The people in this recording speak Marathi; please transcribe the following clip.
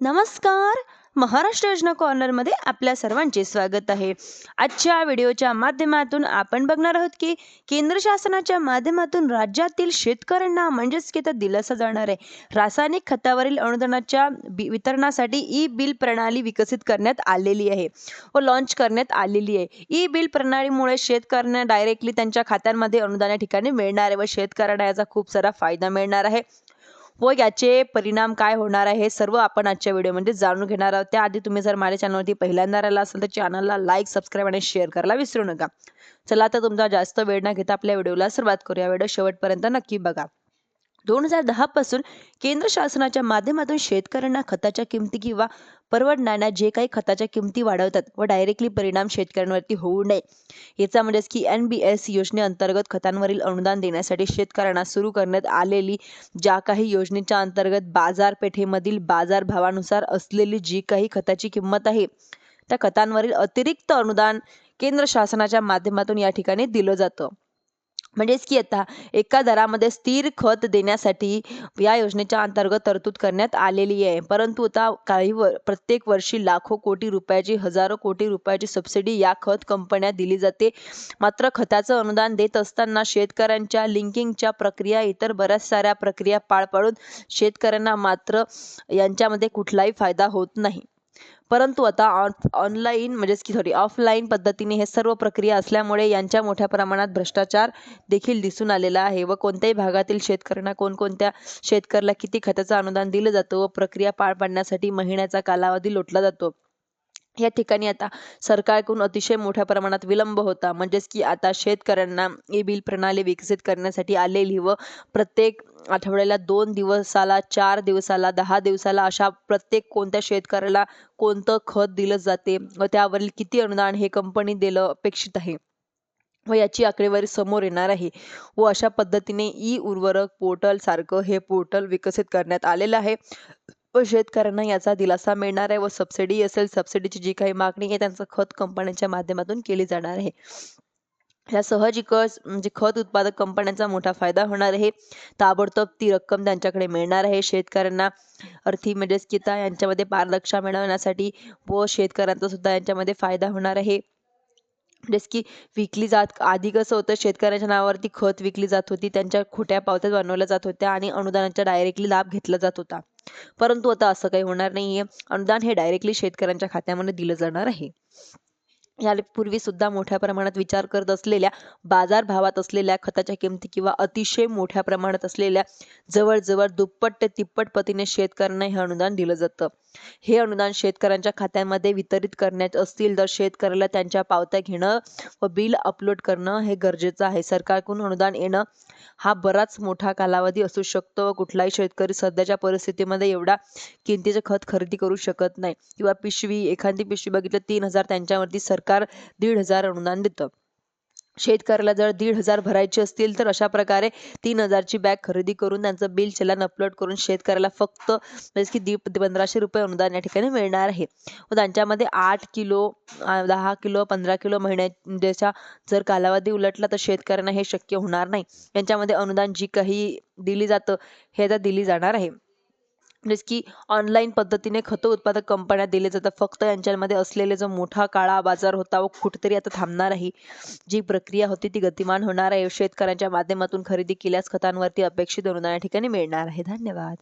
नमस्कार. महाराष्ट्र योजना कॉर्नरमध्ये आपल्या सर्वांचे स्वागत आहे. आजच्या व्हिडिओच्या माध्यमातून आपण बघणार आहोत की केंद्र शासनाच्या माध्यमातून राज्यातील शेतकऱ्यांना म्हणजेच की तर दिलासा जाणार आहे. रासायनिक खतावरील अनुदानाच्या वितरणासाठी ई बिल प्रणाली विकसित करण्यात आलेली आहे. व लॉन्च करण्यात आलेली आहे. ई बिल प्रणालीमुळे शेतकऱ्यांना डायरेक्टली त्यांच्या खात्यांमध्ये अनुदान या ठिकाणी मिळणार आहे व शेतकऱ्यांना याचा खूप सारा फायदा मिळणार आहे. व याचे परिणाम काय होणार आहे हे सर्व आपण आजच्या व्हिडिओमध्ये जाणून घेणार आहोत. त्याआधी तुम्ही जर माझ्या चॅनलवरती पहिल्यांदा राहिला असेल तर चॅनलला लाईक सबस्क्राईब आणि शेअर करायला विसरू नका. चला आता तुमचा जास्त वेळ न घेता आपल्या व्हिडिओला सुरुवात करूया. व्हिडिओ शेवटपर्यंत नक्की बघा. दोन हजार दहा पासून केंद्र शासनाच्या माध्यमातून शेतकऱ्यांना खताच्या किमती किंवा परवडणाऱ्या जे काही खताच्या किमती वाढवतात व डायरेक्टली परिणाम शेतकऱ्यांवरती होऊ नये. याचा म्हणजेच की एन बी एस योजनेअंतर्गत खतांवरील अनुदान देण्यासाठी शेतकऱ्यांना सुरू करण्यात आलेली ज्या काही योजनेच्या अंतर्गत बाजारपेठेमधील बाजारभावानुसार असलेली जी काही खताची किंमत आहे त्या खतांवरील अतिरिक्त अनुदान केंद्र शासनाच्या माध्यमातून या ठिकाणी दिलं जातं. म्हणजेच की आता एका दरामध्ये स्थिर खत देण्यासाठी या योजनेच्या अंतर्गत तरतूद करण्यात आलेली आहे. परंतु आता काही व प्रत्येक वर्षी लाखो कोटी रुपयाची हजारो कोटी रुपयाची सबसिडी या खत कंपन्या दिली जाते. मात्र खताचं अनुदान देत असताना शेतकऱ्यांच्या लिंकिंगच्या प्रक्रिया इतर बऱ्याच साऱ्या प्रक्रिया पाळ पाडून शेतकऱ्यांना मात्र यांच्यामध्ये कुठलाही फायदा होत नाही. परंतु आता ऑन ऑनलाईन म्हणजेच की सॉरी ऑफलाईन पद्धतीने हे सर्व प्रक्रिया असल्यामुळे यांच्या मोठ्या प्रमाणात भ्रष्टाचार देखील दिसून आलेला आहे व कोणत्याही भागातील शेतकऱ्यांना कोणकोणत्या शेतकऱ्याला किती खताचं अनुदान दिलं जातं व प्रक्रिया पार पाडण्यासाठी महिन्याचा कालावधी लोटला जातो. या ठिकाणी आता सरकारकडून अतिशय मोठ्या प्रमाणात विलंब होता. म्हणजेच की आता शेतकऱ्यांना ई बिल प्रणाली विकसित करण्यासाठी आलेली व प्रत्येक आठवड्याला दोन दिवसाला चार दिवसाला दहा दिवसाला अशा प्रत्येक कोणत्या शेतकऱ्याला कोणतं खत दिलं जाते व त्यावरील किती अनुदान हे कंपनी दिलं अपेक्षित आहे? व याची आकडेवारी समोर येणार आहे. व अशा पद्धतीने ई उर्वरक पोर्टल सारखं हे पोर्टल विकसित करण्यात आलेलं आहे. व शेतकऱ्यांना याचा दिलासा मिळणार आहे व सबसिडी असेल सबसिडीची जी काही मागणी आहे त्यांचं खत कंपन्यांच्या माध्यमातून केली जाणार आहे. या सहजिकच म्हणजे खत उत्पादक कंपन्यांचा मोठा फायदा होणार आहे. ताबडतोब ती रक्कम त्यांच्याकडे मिळणार आहे. शेतकऱ्यांना अर्थी म्हणजेच किता यांच्यामध्ये पारदर्शा मिळवण्यासाठी व शेतकऱ्यांचा सुद्धा यांच्यामध्ये फायदा होणार आहे. जसं की विकली जात आधी कसं होतं शेतकऱ्याच्या नावावरती खत विकली जात होती त्यांच्या खोट्या पावत्या बनवल्या जात होत्या आणि अनुदानाचा डायरेक्टली लाभ घेतला जात होता. परंतु आता असं काही होणार नाहीये. अनुदान हे डायरेक्टली शेतकऱ्यांच्या खात्यामध्ये दिलं जाणार आहे. यापूर्वी सुद्धा मोठ्या प्रमाणात विचार करत असलेल्या बाजारभावात असलेल्या खताच्या किमती किंवा अतिशय मोठ्या प्रमाणात असलेल्या जवळजवळ दुप्पट ते तिप्पट पटीने शेतकऱ्यांना हे अनुदान दिलं जातं. हे अनुदान शेतकऱ्यांच्या खात्यांमध्ये वितरित करण्यात असतील तर शेतकऱ्याला त्यांच्या पावत्या घेणं व बिल अपलोड करणं हे गरजेचं आहे. सरकारकडून अनुदान येणं हा बराच मोठा कालावधी असू शकतो व कुठलाही शेतकरी सध्याच्या परिस्थितीमध्ये एवढा किमतीचं खत खरेदी करू शकत नाही. किंवा पिशवी एखादी पिशवी बघितलं तीन हजार त्यांच्यावरती सरकार सरकार दीड हजार अनुदान देतं. शेतकऱ्याला जर दीड हजार भरायचे असतील तर अशा प्रकारे तीन हजारची बॅग खरेदी करून त्यांचं बिल चलन अपलोड करून शेतकऱ्याला फक्त म्हणजे की दीप पंधराशे रुपये अनुदान या ठिकाणी मिळणार आहे. व त्यांच्यामध्ये आठ किलो दहा किलो पंधरा किलो महिन्याच्या जर कालावधी उलटला तर शेतकऱ्यांना हे शक्य होणार नाही. यांच्यामध्ये अनुदान जी काही दिली जातं हे आता दिली जाणार आहे. म्हणजेच की ऑनलाईन पद्धतीने खतं उत्पादक कंपन्या दिले जातात. फक्त यांच्यामध्ये असलेले जो मोठा काळा बाजार होता व कुठेतरी आता थांबणार आहे. जी प्रक्रिया होती ती गतिमान होणार आहे. शेतकऱ्यांच्या माध्यमातून खरेदी केल्यास खतांवरती अपेक्षित अनुदान या ठिकाणी मिळणार आहे. धन्यवाद.